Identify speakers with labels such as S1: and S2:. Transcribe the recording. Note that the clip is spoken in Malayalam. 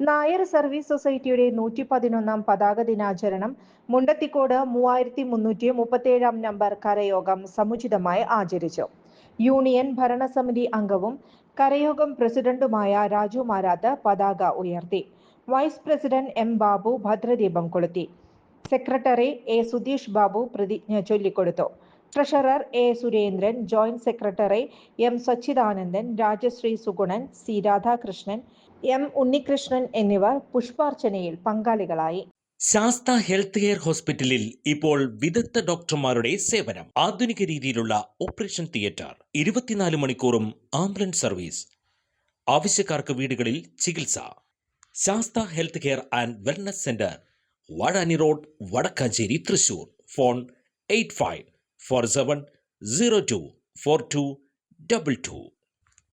S1: നായർ സർവീസ് സൊസൈറ്റിയുടെ നൂറ്റി പതിനൊന്നാം പതാക ദിനാചരണം മുണ്ടത്തിക്കോട് മൂവായിരത്തി മുന്നൂറ്റി മുപ്പത്തേഴാം നമ്പർ കരയോഗം സമുചിതമായി ആചരിച്ചു. യൂണിയൻ ഭരണസമിതി അംഗവും കരയോഗം പ്രസിഡന്റുമായ രാജു മാരാത്ത് പതാക ഉയർത്തി. വൈസ് പ്രസിഡന്റ് എം ബാബു ഭദ്രദീപം കൊളുത്തി. സെക്രട്ടറി എ സുധീഷ് ബാബു പ്രതിജ്ഞ ചൊല്ലിക്കൊടുത്തു. Treasurer A Surendran joint secretary M Sachidanandan Rajasree Sugunan C Radhakrishnan M Unnikrishnan എന്നിവർ പുഷ്പാർച്ചനയിൽ പങ്കാളികളായി.
S2: ശാസ്ത ഹെൽത്ത് കെയർ ഹോസ്പിറ്റലിൽ ഇപ്പോൾ വിദഗ്ധ ഡോക്ടർമാരുടെ സേവനം. ആധുനിക രീതിയിലുള്ള ഓപ്പറേഷൻ തിയേറ്റർ ഇരുപത്തിനാല് മണിക്കൂറും ആംബുലൻസ് സർവീസ്. ആവശ്യക്കാർക്ക് വീടുകളിൽ ചികിത്സ. Sastha health care and wellness centre Vazhani road Wadakkanchery Thrissur. Phone eight five four seven zero two four two double two.